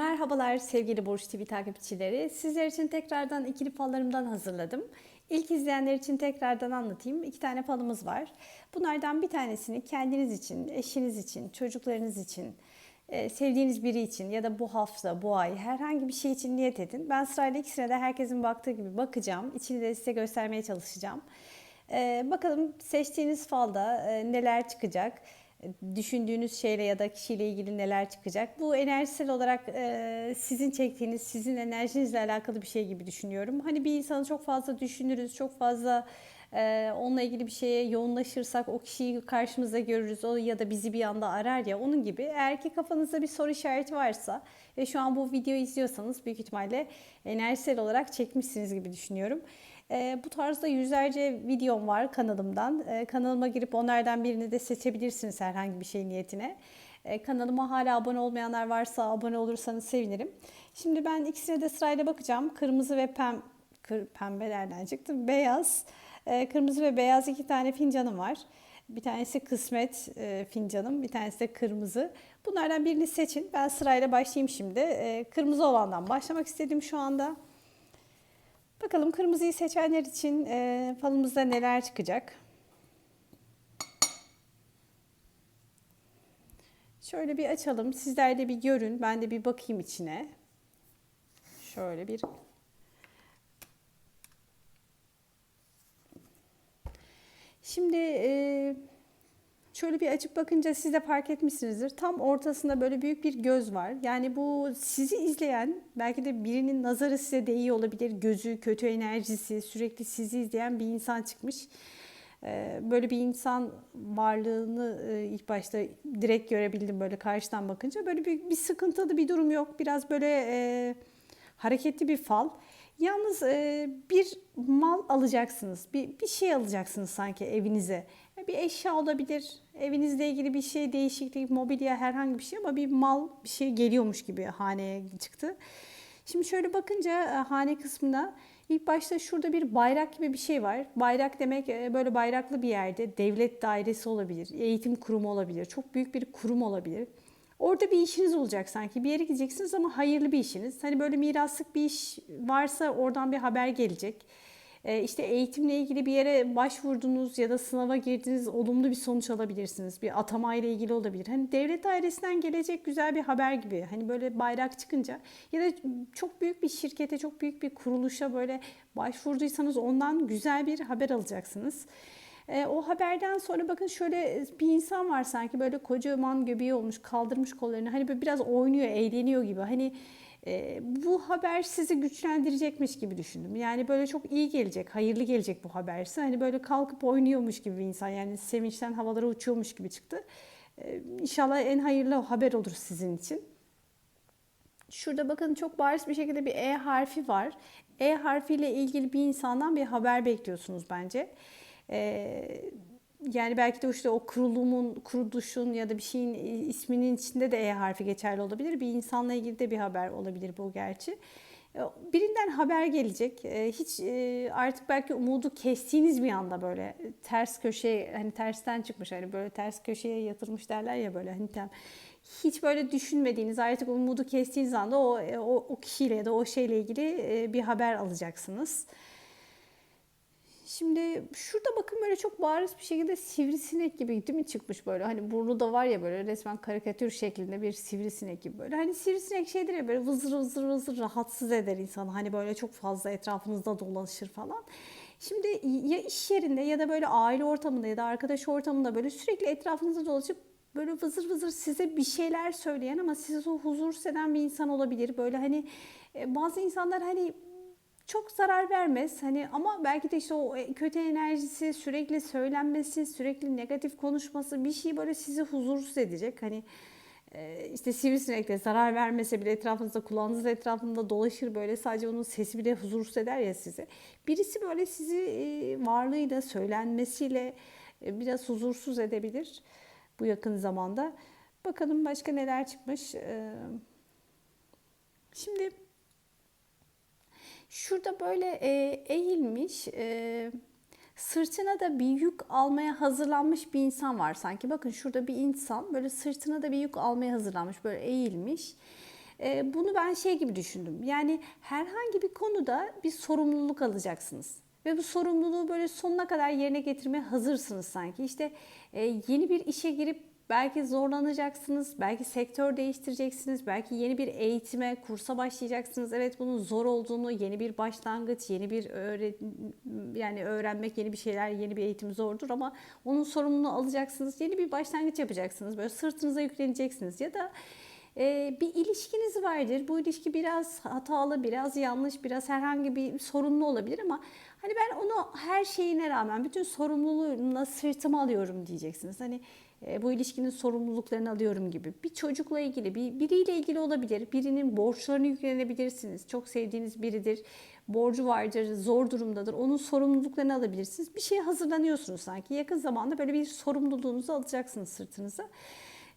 Merhabalar sevgili Burç TV takipçileri. Sizler için tekrardan ikili fallarımdan hazırladım. İlk izleyenler için tekrardan anlatayım. İki tane falımız var. Bunlardan bir tanesini kendiniz için, eşiniz için, çocuklarınız için, e, sevdiğiniz biri için ya da bu hafta, bu ay herhangi bir şey için niyet edin. Ben sırayla ikisine de herkesin baktığı gibi bakacağım. İçini de size göstermeye çalışacağım. E, bakalım seçtiğiniz falda e, neler çıkacak düşündüğünüz şeyle ya da kişiyle ilgili neler çıkacak. Bu enerjisel olarak e, sizin çektiğiniz, sizin enerjinizle alakalı bir şey gibi düşünüyorum. Hani bir insanı çok fazla düşünürüz, çok fazla e, onunla ilgili bir şeye yoğunlaşırsak o kişiyi karşımızda görürüz. O ya da bizi bir anda arar ya onun gibi. Eğer ki kafanızda bir soru işareti varsa ve şu an bu videoyu izliyorsanız büyük ihtimalle enerjisel olarak çekmişsiniz gibi düşünüyorum. E, bu tarzda yüzlerce videom var kanalımdan. E, kanalıma girip onlardan birini de seçebilirsiniz herhangi bir şey niyetine. E, kanalıma hala abone olmayanlar varsa abone olursanız sevinirim. Şimdi ben ikisine de sırayla bakacağım. Kırmızı ve pem kır, pembelerden çıktı. Beyaz. E, kırmızı ve beyaz iki tane fincanım var. Bir tanesi kısmet e, fincanım, bir tanesi de kırmızı. Bunlardan birini seçin. Ben sırayla başlayayım şimdi. E, kırmızı olandan başlamak istedim şu anda. Bakalım kırmızıyı seçenler için e, falımızda neler çıkacak? Şöyle bir açalım. Sizler de bir görün. Ben de bir bakayım içine. Şöyle bir Şimdi e, şöyle bir açıp bakınca siz de fark etmişsinizdir. Tam ortasında böyle büyük bir göz var. Yani bu sizi izleyen belki de birinin nazarı size değiyor olabilir. Gözü, kötü enerjisi, sürekli sizi izleyen bir insan çıkmış. E, böyle bir insan varlığını e, ilk başta direkt görebildim böyle karşıdan bakınca. Böyle bir, bir sıkıntılı bir durum yok. Biraz böyle e, hareketli bir fal. Yalnız e, bir mal alacaksınız, bir, bir şey alacaksınız sanki evinize. Bir eşya olabilir, evinizle ilgili bir şey, değişiklik, mobilya, herhangi bir şey ama bir mal, bir şey geliyormuş gibi haneye çıktı. Şimdi şöyle bakınca e, hane kısmında ilk başta şurada bir bayrak gibi bir şey var. Bayrak demek e, böyle bayraklı bir yerde devlet dairesi olabilir, eğitim kurumu olabilir, çok büyük bir kurum olabilir. Orada bir işiniz olacak sanki. Bir yere gideceksiniz ama hayırlı bir işiniz. Hani böyle miraslık bir iş varsa oradan bir haber gelecek. Ee, işte eğitimle ilgili bir yere başvurdunuz ya da sınava girdiniz olumlu bir sonuç alabilirsiniz. Bir atama ile ilgili olabilir. Hani devlet dairesinden gelecek güzel bir haber gibi. Hani böyle bayrak çıkınca ya da çok büyük bir şirkete, çok büyük bir kuruluşa böyle başvurduysanız ondan güzel bir haber alacaksınız. E, o haberden sonra bakın şöyle bir insan var sanki böyle kocaman göbeği olmuş kaldırmış kollarını hani böyle biraz oynuyor eğleniyor gibi hani e, bu haber sizi güçlendirecekmiş gibi düşündüm. Yani böyle çok iyi gelecek, hayırlı gelecek bu haber. Hani böyle kalkıp oynuyormuş gibi bir insan yani sevinçten havalara uçuyormuş gibi çıktı. E, inşallah en hayırlı haber olur sizin için. Şurada bakın çok bariz bir şekilde bir E harfi var. E harfiyle ilgili bir insandan bir haber bekliyorsunuz bence. Yani belki de işte o kurulumun, kuruluşun ya da bir şeyin isminin içinde de E harfi geçerli olabilir. Bir insanla ilgili de bir haber olabilir bu gerçi. Ee, birinden haber gelecek. Ee, hiç e, artık belki umudu kestiğiniz bir anda böyle ters köşeye hani tersten çıkmış hani böyle ters köşeye yatırmış derler ya böyle hani tam hiç böyle düşünmediğiniz artık umudu kestiğiniz anda o o, o kişiyle ya da o şeyle ilgili e, bir haber alacaksınız. Şimdi şurada bakın böyle çok bariz bir şekilde sivrisinek gibi değil mi çıkmış böyle. Hani burnu da var ya böyle resmen karikatür şeklinde bir sivrisinek gibi böyle. Hani sivrisinek şeydir ya böyle vızır vızır vızır rahatsız eder insanı. Hani böyle çok fazla etrafınızda dolaşır falan. Şimdi ya iş yerinde ya da böyle aile ortamında ya da arkadaş ortamında böyle sürekli etrafınızda dolaşıp böyle vızır vızır size bir şeyler söyleyen ama size huzursuz eden bir insan olabilir. Böyle hani e, bazı insanlar hani çok zarar vermez. Hani ama belki de işte o e, kötü enerjisi, sürekli söylenmesi, sürekli negatif konuşması bir şey böyle sizi huzursuz edecek. Hani e, işte sivrisinekle zarar vermese bile etrafınızda kulağınız etrafında dolaşır böyle sadece onun sesi bile huzursuz eder ya sizi. Birisi böyle sizi e, varlığıyla söylenmesiyle biraz huzursuz edebilir bu yakın zamanda. Bakalım başka neler çıkmış. Şimdi Şurada böyle e, eğilmiş, e, sırtına da bir yük almaya hazırlanmış bir insan var sanki. Bakın şurada bir insan böyle sırtına da bir yük almaya hazırlanmış, böyle eğilmiş. e, bunu ben şey gibi düşündüm. Yani herhangi bir konuda bir sorumluluk alacaksınız. Ve bu sorumluluğu böyle sonuna kadar yerine getirmeye hazırsınız sanki. İşte e, yeni bir işe girip belki zorlanacaksınız, belki sektör değiştireceksiniz, belki yeni bir eğitime, kursa başlayacaksınız. Evet bunun zor olduğunu, yeni bir başlangıç, yeni bir öğret yani öğrenmek, yeni bir şeyler, yeni bir eğitim zordur ama onun sorumluluğunu alacaksınız. Yeni bir başlangıç yapacaksınız. Böyle sırtınıza yükleneceksiniz ya da e, bir ilişkiniz vardır. Bu ilişki biraz hatalı, biraz yanlış, biraz herhangi bir sorunlu olabilir ama hani ben onu her şeyine rağmen bütün sorumluluğuna sırtıma alıyorum diyeceksiniz. Hani bu ilişkinin sorumluluklarını alıyorum gibi. Bir çocukla ilgili, bir biriyle ilgili olabilir. Birinin borçlarını yüklenebilirsiniz. Çok sevdiğiniz biridir. Borcu vardır, zor durumdadır. Onun sorumluluklarını alabilirsiniz. Bir şeye hazırlanıyorsunuz sanki. Yakın zamanda böyle bir sorumluluğunuzu alacaksınız sırtınıza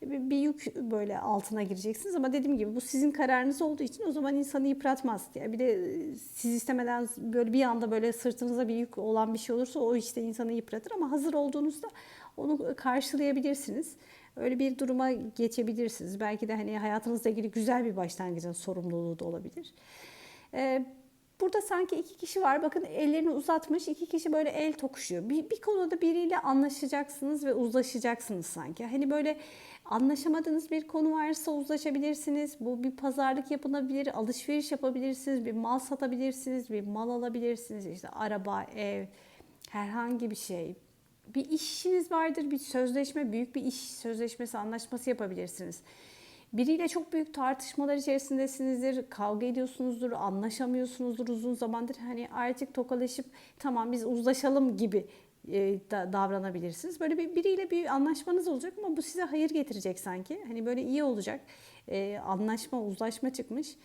bir yük böyle altına gireceksiniz ama dediğim gibi bu sizin kararınız olduğu için o zaman insanı yıpratmaz. Yani bir de e, siz istemeden böyle bir anda böyle sırtınıza bir yük olan bir şey olursa o işte insanı yıpratır ama hazır olduğunuzda onu karşılayabilirsiniz. Öyle bir duruma geçebilirsiniz. Belki de hani hayatınızla ilgili güzel bir başlangıcın sorumluluğu da olabilir. Ee, Burada sanki iki kişi var. Bakın ellerini uzatmış. iki kişi böyle el tokuşuyor. Bir, bir konuda biriyle anlaşacaksınız ve uzlaşacaksınız sanki. Hani böyle anlaşamadığınız bir konu varsa uzlaşabilirsiniz. Bu bir pazarlık yapılabilir, alışveriş yapabilirsiniz, bir mal satabilirsiniz, bir mal alabilirsiniz. İşte araba, ev, herhangi bir şey. Bir işiniz vardır, bir sözleşme, büyük bir iş sözleşmesi, anlaşması yapabilirsiniz. Biriyle çok büyük tartışmalar içerisindesinizdir, kavga ediyorsunuzdur, anlaşamıyorsunuzdur uzun zamandır. Hani artık tokalaşıp tamam biz uzlaşalım gibi e, davranabilirsiniz. Böyle bir biriyle bir anlaşmanız olacak ama bu size hayır getirecek sanki. Hani böyle iyi olacak. E, anlaşma, uzlaşma çıkmış.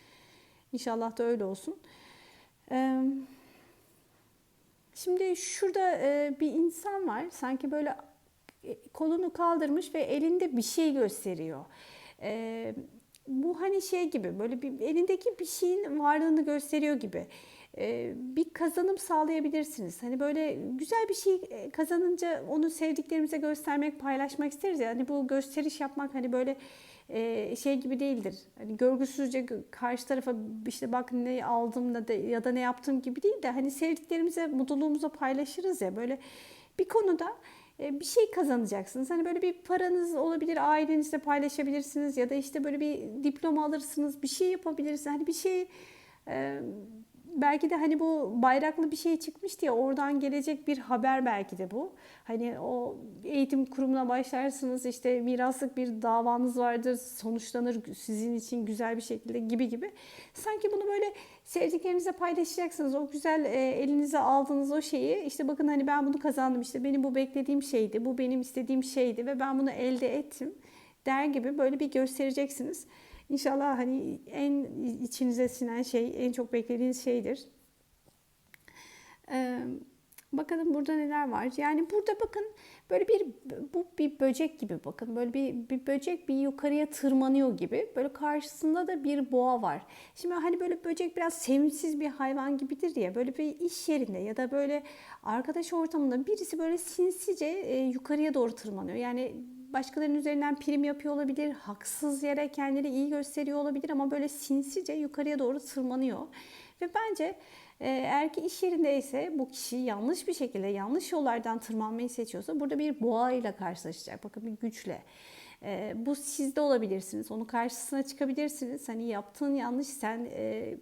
İnşallah da öyle olsun. E, şimdi şurada bir insan var. Sanki böyle kolunu kaldırmış ve elinde bir şey gösteriyor. Bu hani şey gibi böyle bir elindeki bir şeyin varlığını gösteriyor gibi bir kazanım sağlayabilirsiniz. Hani böyle güzel bir şey e, kazanınca onu sevdiklerimize göstermek, paylaşmak isteriz ya. Hani bu gösteriş yapmak hani böyle şey gibi değildir. Hani görgüsüzce karşı tarafa işte bak ne aldım da ya da ne yaptım gibi değil de hani sevdiklerimize, mutluluğumuza paylaşırız ya böyle bir konuda bir şey kazanacaksınız. Hani böyle bir paranız olabilir, ailenizle paylaşabilirsiniz ya da işte böyle bir diploma alırsınız, bir şey yapabilirsiniz. Hani bir şey belki de hani bu bayraklı bir şey çıkmıştı ya oradan gelecek bir haber belki de bu. Hani o eğitim kurumuna başlarsınız işte miraslık bir davanız vardır sonuçlanır sizin için güzel bir şekilde gibi gibi. Sanki bunu böyle sevdiklerinizle paylaşacaksınız. O güzel e, elinize aldığınız o şeyi işte bakın hani ben bunu kazandım işte benim bu beklediğim şeydi bu benim istediğim şeydi ve ben bunu elde ettim der gibi böyle bir göstereceksiniz. İnşallah hani en içinize sinen şey, en çok beklediğiniz şeydir. Ee, bakalım burada neler var. Yani burada bakın böyle bir bu bir böcek gibi bakın. Böyle bir, bir böcek bir yukarıya tırmanıyor gibi. Böyle karşısında da bir boğa var. Şimdi hani böyle böcek biraz sevimsiz bir hayvan gibidir ya. Böyle bir iş yerinde ya da böyle arkadaş ortamında birisi böyle sinsice e, yukarıya doğru tırmanıyor. Yani başkalarının üzerinden prim yapıyor olabilir, haksız yere kendini iyi gösteriyor olabilir ama böyle sinsice yukarıya doğru tırmanıyor. Ve bence e, eğer ki iş yerindeyse bu kişi yanlış bir şekilde yanlış yollardan tırmanmayı seçiyorsa burada bir boğa ile karşılaşacak. Bakın bir güçle. E, bu sizde olabilirsiniz. Onun karşısına çıkabilirsiniz. Hani yaptığın yanlış sen e,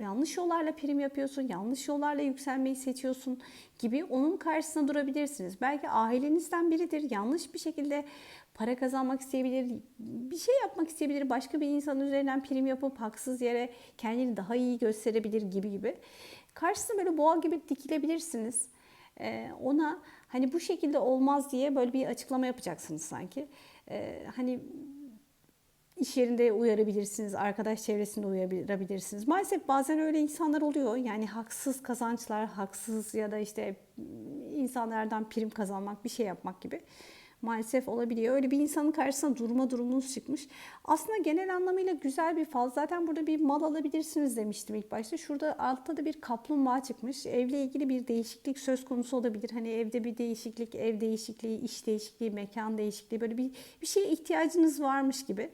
yanlış yollarla prim yapıyorsun, yanlış yollarla yükselmeyi seçiyorsun gibi onun karşısına durabilirsiniz. Belki ailenizden biridir, yanlış bir şekilde para kazanmak isteyebilir, bir şey yapmak isteyebilir, başka bir insanın üzerinden prim yapıp haksız yere kendini daha iyi gösterebilir gibi gibi. Karşısına böyle boğa gibi dikilebilirsiniz. Ee, ona hani bu şekilde olmaz diye böyle bir açıklama yapacaksınız sanki. Ee, hani iş yerinde uyarabilirsiniz, arkadaş çevresinde uyarabilirsiniz. Maalesef bazen öyle insanlar oluyor. Yani haksız kazançlar, haksız ya da işte insanlardan prim kazanmak, bir şey yapmak gibi maalesef olabiliyor. Öyle bir insanın karşısına durma durumunuz çıkmış. Aslında genel anlamıyla güzel bir faz. Zaten burada bir mal alabilirsiniz demiştim ilk başta. Şurada altta da bir kaplumbağa çıkmış. Evle ilgili bir değişiklik söz konusu olabilir. Hani evde bir değişiklik, ev değişikliği, iş değişikliği, mekan değişikliği böyle bir bir şeye ihtiyacınız varmış gibi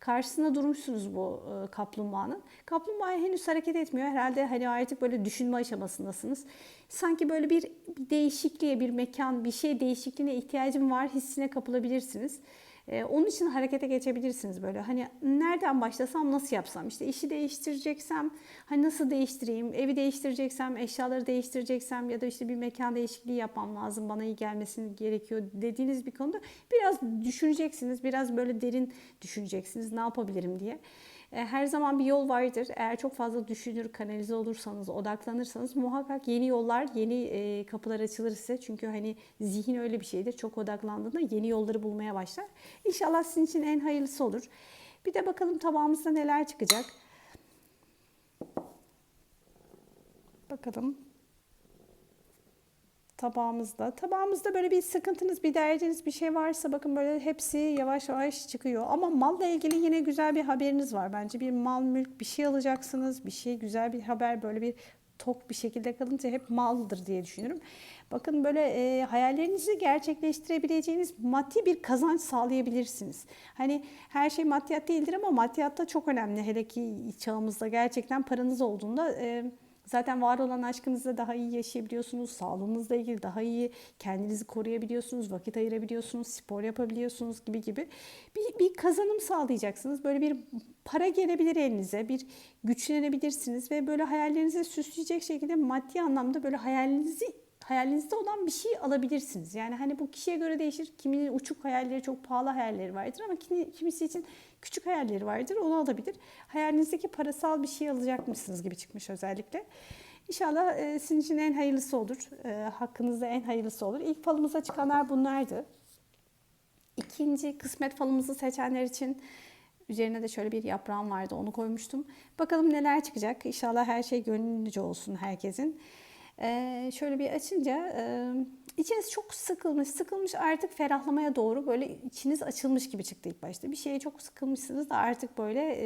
karşısında durmuşsunuz bu e, kaplumbağanın. Kaplumbağa henüz hareket etmiyor. Herhalde hani artık böyle düşünme aşamasındasınız. Sanki böyle bir değişikliğe, bir mekan, bir şey değişikliğine ihtiyacım var hissine kapılabilirsiniz. Ee, onun için harekete geçebilirsiniz böyle. Hani nereden başlasam, nasıl yapsam? İşte işi değiştireceksem, hani nasıl değiştireyim? Evi değiştireceksem, eşyaları değiştireceksem ya da işte bir mekan değişikliği yapmam lazım. Bana iyi gelmesi gerekiyor dediğiniz bir konuda biraz düşüneceksiniz. Biraz böyle derin düşüneceksiniz. Ne yapabilirim diye. E, her zaman bir yol vardır. Eğer çok fazla düşünür, kanalize olursanız, odaklanırsanız muhakkak yeni yollar, yeni e, kapılar açılır size. Çünkü hani zihin öyle bir şeydir. Çok odaklandığında yeni yolları bulmaya başlar. İnşallah sizin için en hayırlısı olur. Bir de bakalım tabağımızda neler çıkacak. Bakalım tabağımızda. Tabağımızda böyle bir sıkıntınız, bir derdiniz, bir şey varsa bakın böyle hepsi yavaş yavaş çıkıyor. Ama malla ilgili yine güzel bir haberiniz var. Bence bir mal mülk bir şey alacaksınız. Bir şey güzel bir haber böyle bir tok bir şekilde kalınca hep maldır diye düşünüyorum. Bakın böyle e, hayallerinizi gerçekleştirebileceğiniz maddi bir kazanç sağlayabilirsiniz. Hani her şey maddiyat değildir ama maddiyat da çok önemli. Hele ki çağımızda gerçekten paranız olduğunda... E, Zaten var olan aşkınızla daha iyi yaşayabiliyorsunuz. Sağlığınızla ilgili daha iyi kendinizi koruyabiliyorsunuz. Vakit ayırabiliyorsunuz. Spor yapabiliyorsunuz gibi gibi. Bir, bir kazanım sağlayacaksınız. Böyle bir para gelebilir elinize. Bir güçlenebilirsiniz ve böyle hayallerinizi süsleyecek şekilde maddi anlamda böyle hayalinizi hayalinizde olan bir şey alabilirsiniz. Yani hani bu kişiye göre değişir. Kiminin uçuk hayalleri, çok pahalı hayalleri vardır ama kimisi için küçük hayalleri vardır. Onu alabilir. Hayalinizdeki parasal bir şey alacakmışsınız gibi çıkmış özellikle. İnşallah e, sizin için en hayırlısı olur. E, hakkınızda en hayırlısı olur. İlk falımıza çıkanlar bunlardı. İkinci kısmet falımızı seçenler için üzerine de şöyle bir yaprağım vardı. Onu koymuştum. Bakalım neler çıkacak. İnşallah her şey gönlünce olsun herkesin. Şöyle bir açınca içiniz çok sıkılmış, sıkılmış artık ferahlamaya doğru böyle içiniz açılmış gibi çıktı ilk başta. Bir şeye çok sıkılmışsınız da artık böyle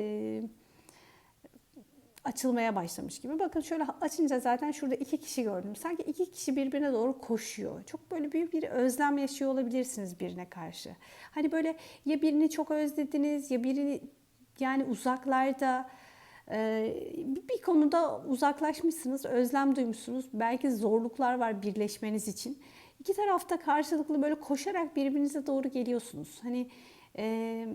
açılmaya başlamış gibi. Bakın şöyle açınca zaten şurada iki kişi gördüm. Sanki iki kişi birbirine doğru koşuyor. Çok böyle büyük bir özlem yaşıyor olabilirsiniz birine karşı. Hani böyle ya birini çok özlediniz ya birini yani uzaklarda bir konuda uzaklaşmışsınız, özlem duymuşsunuz. Belki zorluklar var birleşmeniz için. İki tarafta karşılıklı böyle koşarak birbirinize doğru geliyorsunuz. Hani e,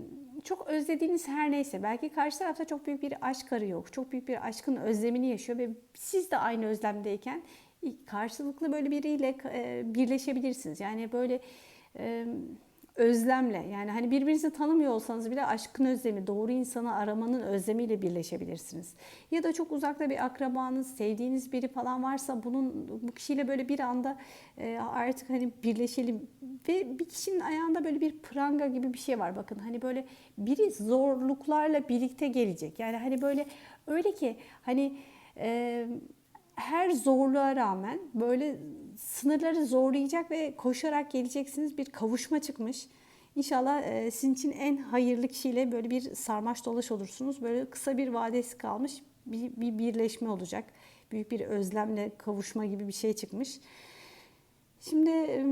çok özlediğiniz her neyse belki karşı tarafta çok büyük bir aşk arıyor. Çok büyük bir aşkın özlemini yaşıyor ve siz de aynı özlemdeyken karşılıklı böyle biriyle e, birleşebilirsiniz. Yani böyle e, özlemle yani hani birbirinizi tanımıyor olsanız bile aşkın özlemi, doğru insanı aramanın özlemiyle birleşebilirsiniz. Ya da çok uzakta bir akrabanız, sevdiğiniz biri falan varsa bunun bu kişiyle böyle bir anda e, artık hani birleşelim ve bir kişinin ayağında böyle bir pranga gibi bir şey var bakın hani böyle biri zorluklarla birlikte gelecek. Yani hani böyle öyle ki hani e, her zorluğa rağmen böyle sınırları zorlayacak ve koşarak geleceksiniz bir kavuşma çıkmış. İnşallah e, sizin için en hayırlı kişiyle böyle bir sarmaş dolaş olursunuz. Böyle kısa bir vadesi kalmış bir, bir birleşme olacak. Büyük bir özlemle kavuşma gibi bir şey çıkmış. Şimdi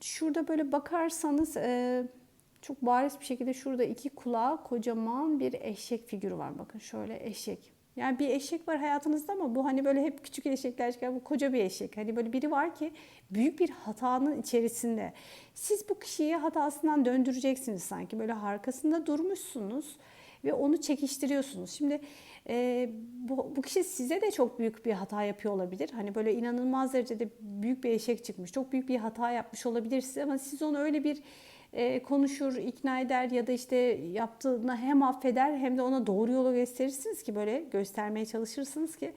şurada böyle bakarsanız e, çok bariz bir şekilde şurada iki kulağı kocaman bir eşek figürü var. Bakın şöyle eşek. Yani bir eşek var hayatınızda ama bu hani böyle hep küçük eşekler çıkar. Bu koca bir eşek. Hani böyle biri var ki büyük bir hatanın içerisinde. Siz bu kişiyi hatasından döndüreceksiniz sanki. Böyle arkasında durmuşsunuz ve onu çekiştiriyorsunuz. Şimdi e, bu, bu kişi size de çok büyük bir hata yapıyor olabilir. Hani böyle inanılmaz derecede büyük bir eşek çıkmış. Çok büyük bir hata yapmış olabilir size ama siz onu öyle bir konuşur, ikna eder ya da işte yaptığına hem affeder hem de ona doğru yolu gösterirsiniz ki böyle göstermeye çalışırsınız ki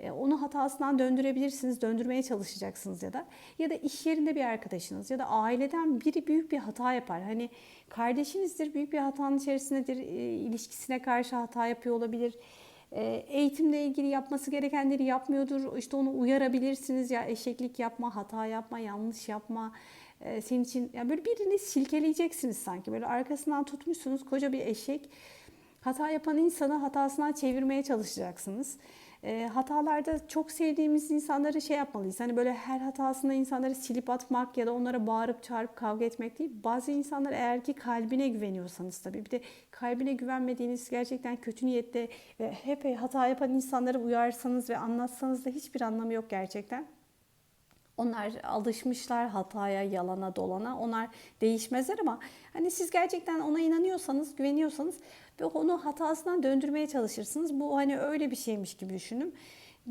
e, onu hatasından döndürebilirsiniz, döndürmeye çalışacaksınız ya da ya da iş yerinde bir arkadaşınız ya da aileden biri büyük bir hata yapar. Hani kardeşinizdir, büyük bir hatanın içerisindedir, e, ilişkisine karşı hata yapıyor olabilir. Eğitimle ilgili yapması gerekenleri yapmıyordur. İşte onu uyarabilirsiniz ya eşeklik yapma, hata yapma, yanlış yapma e, senin için yani böyle birini silkeleyeceksiniz sanki. Böyle arkasından tutmuşsunuz koca bir eşek. Hata yapan insanı hatasından çevirmeye çalışacaksınız. E, hatalarda çok sevdiğimiz insanları şey yapmalıyız. Hani böyle her hatasında insanları silip atmak ya da onlara bağırıp çağırıp kavga etmek değil. Bazı insanlar eğer ki kalbine güveniyorsanız tabii. Bir de kalbine güvenmediğiniz gerçekten kötü niyette ve hep hata yapan insanları uyarsanız ve anlatsanız da hiçbir anlamı yok gerçekten. Onlar alışmışlar hataya, yalana, dolana. Onlar değişmezler ama hani siz gerçekten ona inanıyorsanız, güveniyorsanız ve onu hatasından döndürmeye çalışırsınız. Bu hani öyle bir şeymiş gibi düşünün.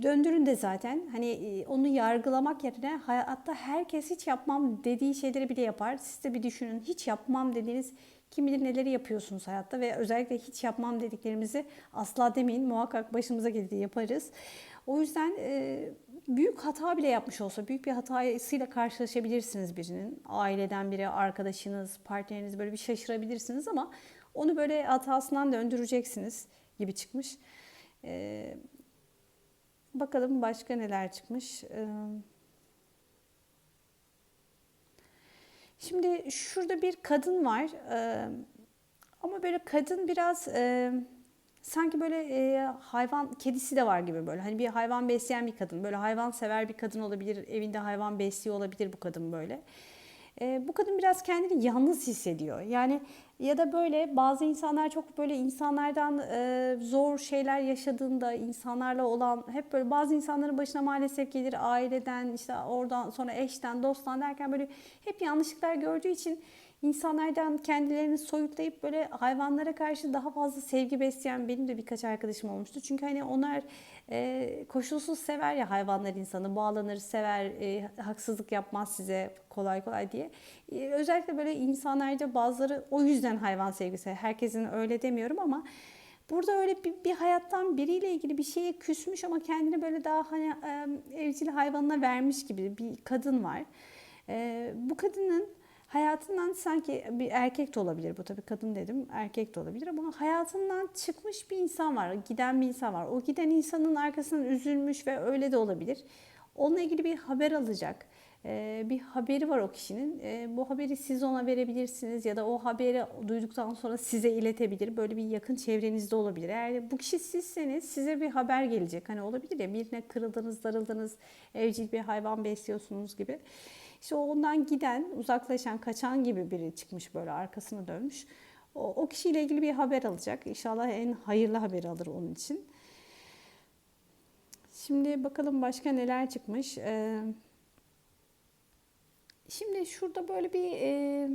Döndürün de zaten. Hani e, onu yargılamak yerine hayatta herkes hiç yapmam dediği şeyleri bile yapar. Siz de bir düşünün. Hiç yapmam dediğiniz kim bilir neleri yapıyorsunuz hayatta ve özellikle hiç yapmam dediklerimizi asla demeyin. Muhakkak başımıza geldiği yaparız. O yüzden e, büyük hata bile yapmış olsa büyük bir hatasıyla karşılaşabilirsiniz birinin. Aileden biri, arkadaşınız, partneriniz böyle bir şaşırabilirsiniz ama onu böyle hatasından döndüreceksiniz gibi çıkmış. Ee, bakalım başka neler çıkmış. Ee, şimdi şurada bir kadın var. Ee, ama böyle kadın biraz... E, sanki böyle e, hayvan kedisi de var gibi böyle. Hani bir hayvan besleyen bir kadın. Böyle hayvan sever bir kadın olabilir. Evinde hayvan besliyor olabilir bu kadın böyle. E, bu kadın biraz kendini yalnız hissediyor. Yani ya da böyle bazı insanlar çok böyle insanlardan e, zor şeyler yaşadığında insanlarla olan hep böyle bazı insanların başına maalesef gelir aileden işte oradan sonra eşten dosttan derken böyle hep yanlışlıklar gördüğü için insanlardan kendilerini soyutlayıp böyle hayvanlara karşı daha fazla sevgi besleyen benim de birkaç arkadaşım olmuştu. Çünkü hani onlar e, koşulsuz sever ya hayvanlar insanı, bağlanır, sever, e, haksızlık yapmaz size kolay kolay diye. E, özellikle böyle insanlarca bazıları o yüzden hayvan sevgisi. Herkesin öyle demiyorum ama Burada öyle bir, bir hayattan biriyle ilgili bir şeye küsmüş ama kendini böyle daha hani e, evcil hayvanına vermiş gibi bir kadın var. E, bu kadının hayatından sanki bir erkek de olabilir bu tabii kadın dedim erkek de olabilir ama hayatından çıkmış bir insan var giden bir insan var. O giden insanın arkasından üzülmüş ve öyle de olabilir. Onunla ilgili bir haber alacak bir haberi var o kişinin. Bu haberi siz ona verebilirsiniz ya da o haberi duyduktan sonra size iletebilir. Böyle bir yakın çevrenizde olabilir. Eğer bu kişi sizseniz size bir haber gelecek. Hani olabilir ya birine kırıldınız darıldınız evcil bir hayvan besliyorsunuz gibi işte ondan giden, uzaklaşan, kaçan gibi biri çıkmış böyle arkasını dönmüş. O, o kişiyle ilgili bir haber alacak. İnşallah en hayırlı haberi alır onun için. Şimdi bakalım başka neler çıkmış. Ee, şimdi şurada böyle bir e,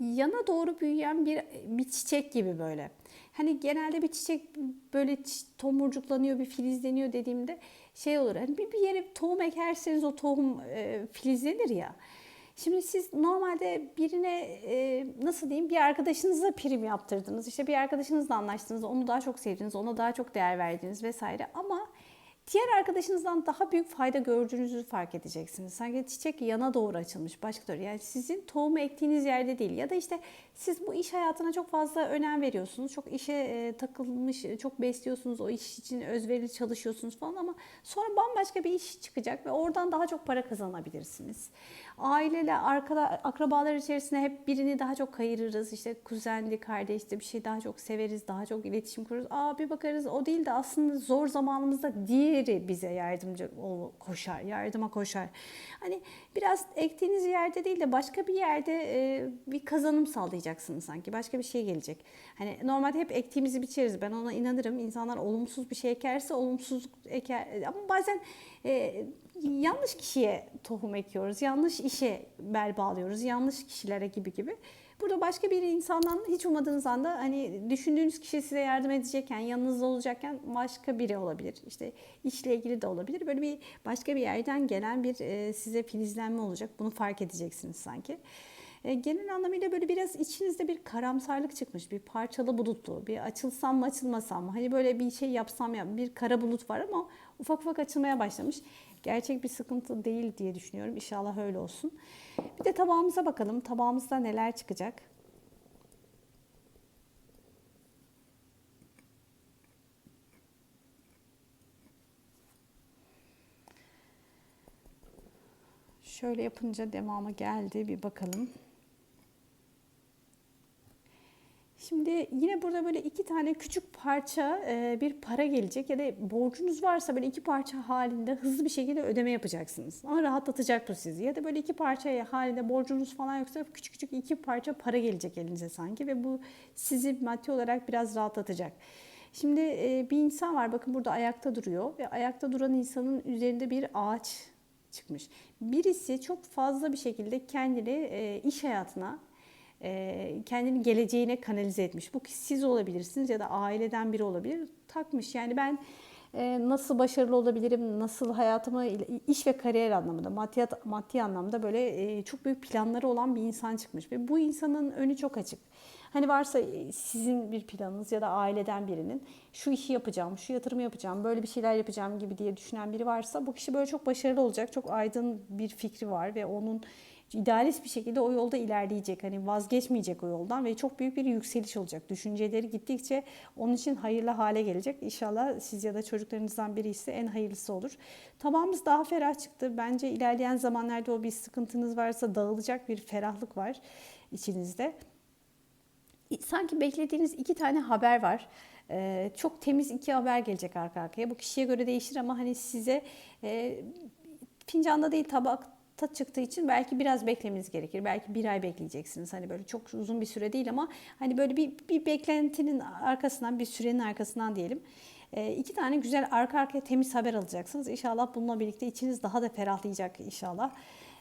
yana doğru büyüyen bir bir çiçek gibi böyle. Hani genelde bir çiçek böyle tomurcuklanıyor, bir filizleniyor dediğimde şey olur. Hani bir, bir yere tohum ekerseniz o tohum e, filizlenir ya. Şimdi siz normalde birine e, nasıl diyeyim bir arkadaşınıza prim yaptırdınız. İşte bir arkadaşınızla anlaştınız. Onu daha çok sevdiniz. Ona daha çok değer verdiniz vesaire. Ama diğer arkadaşınızdan daha büyük fayda gördüğünüzü fark edeceksiniz. Sanki çiçek yana doğru açılmış başka doğru. Yani sizin tohumu ektiğiniz yerde değil. Ya da işte siz bu iş hayatına çok fazla önem veriyorsunuz. Çok işe e, takılmış, çok besliyorsunuz. O iş için özverili çalışıyorsunuz falan ama sonra bambaşka bir iş çıkacak ve oradan daha çok para kazanabilirsiniz. Aileyle, arkada, akrabalar içerisinde hep birini daha çok kayırırız. İşte kuzendi, kardeşti bir şey daha çok severiz, daha çok iletişim kururuz. Aa bir bakarız o değil de aslında zor zamanımızda diğeri bize yardımcı koşar, yardıma koşar. Hani biraz ektiğiniz yerde değil de başka bir yerde e, bir kazanım sağlayacaksınız sanki. Başka bir şey gelecek. Hani normalde hep ektiğimizi biçeriz. Ben ona inanırım. İnsanlar olumsuz bir şey ekerse olumsuzluk eker. Ama bazen e, yanlış kişiye tohum ekiyoruz. Yanlış işe bel bağlıyoruz. Yanlış kişilere gibi gibi. Burada başka bir insandan hiç ummadığınız anda hani düşündüğünüz kişi size yardım edecekken, yanınızda olacakken başka biri olabilir. İşte işle ilgili de olabilir. Böyle bir başka bir yerden gelen bir e, size filizlenme olacak. Bunu fark edeceksiniz sanki. E, genel anlamıyla böyle biraz içinizde bir karamsarlık çıkmış. Bir parçalı bulutlu. Bir açılsam mı açılmasam mı? Hani böyle bir şey yapsam ya bir kara bulut var ama ufak ufak açılmaya başlamış. Gerçek bir sıkıntı değil diye düşünüyorum. İnşallah öyle olsun. Bir de tabağımıza bakalım. Tabağımızda neler çıkacak? Şöyle yapınca devamı geldi. Bir bakalım. Şimdi yine burada böyle iki tane küçük parça e, bir para gelecek ya da borcunuz varsa böyle iki parça halinde hızlı bir şekilde ödeme yapacaksınız. Ama rahatlatacak bu sizi. Ya da böyle iki parça halinde borcunuz falan yoksa küçük küçük iki parça para gelecek elinize sanki ve bu sizi maddi olarak biraz rahatlatacak. Şimdi e, bir insan var bakın burada ayakta duruyor ve ayakta duran insanın üzerinde bir ağaç çıkmış. Birisi çok fazla bir şekilde kendini e, iş hayatına kendini geleceğine kanalize etmiş. Bu siz olabilirsiniz ya da aileden biri olabilir. Takmış yani ben nasıl başarılı olabilirim, nasıl hayatımı iş ve kariyer anlamında, maddiyat, maddi anlamda böyle çok büyük planları olan bir insan çıkmış. Ve bu insanın önü çok açık. Hani varsa sizin bir planınız ya da aileden birinin şu işi yapacağım, şu yatırımı yapacağım, böyle bir şeyler yapacağım gibi diye düşünen biri varsa bu kişi böyle çok başarılı olacak. Çok aydın bir fikri var ve onun idealist bir şekilde o yolda ilerleyecek. Hani vazgeçmeyecek o yoldan ve çok büyük bir yükseliş olacak. Düşünceleri gittikçe onun için hayırlı hale gelecek. İnşallah siz ya da çocuklarınızdan biri ise en hayırlısı olur. Tabağımız daha ferah çıktı. Bence ilerleyen zamanlarda o bir sıkıntınız varsa dağılacak bir ferahlık var içinizde. Sanki beklediğiniz iki tane haber var. Ee, çok temiz iki haber gelecek arka arkaya. Bu kişiye göre değişir ama hani size e, fincanda değil tabak tat çıktığı için belki biraz beklemeniz gerekir. Belki bir ay bekleyeceksiniz. Hani böyle çok uzun bir süre değil ama hani böyle bir, bir beklentinin arkasından, bir sürenin arkasından diyelim. E, iki tane güzel arka arkaya temiz haber alacaksınız. İnşallah bununla birlikte içiniz daha da ferahlayacak inşallah.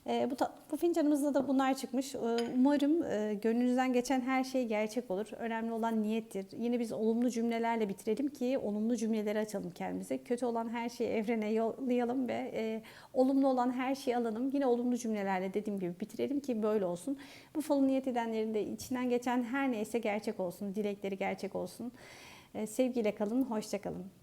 E, bu, bu fincanımızda da bunlar çıkmış. E, umarım e, gönlünüzden geçen her şey gerçek olur. Önemli olan niyettir. Yine biz olumlu cümlelerle bitirelim ki olumlu cümleleri açalım kendimize. Kötü olan her şeyi evrene yollayalım ve e, olumlu olan her şeyi alalım. Yine olumlu cümlelerle dediğim gibi bitirelim ki böyle olsun. Bu falı niyet edenlerin de içinden geçen her neyse gerçek olsun. Dilekleri gerçek olsun. E, sevgiyle kalın, hoşça kalın.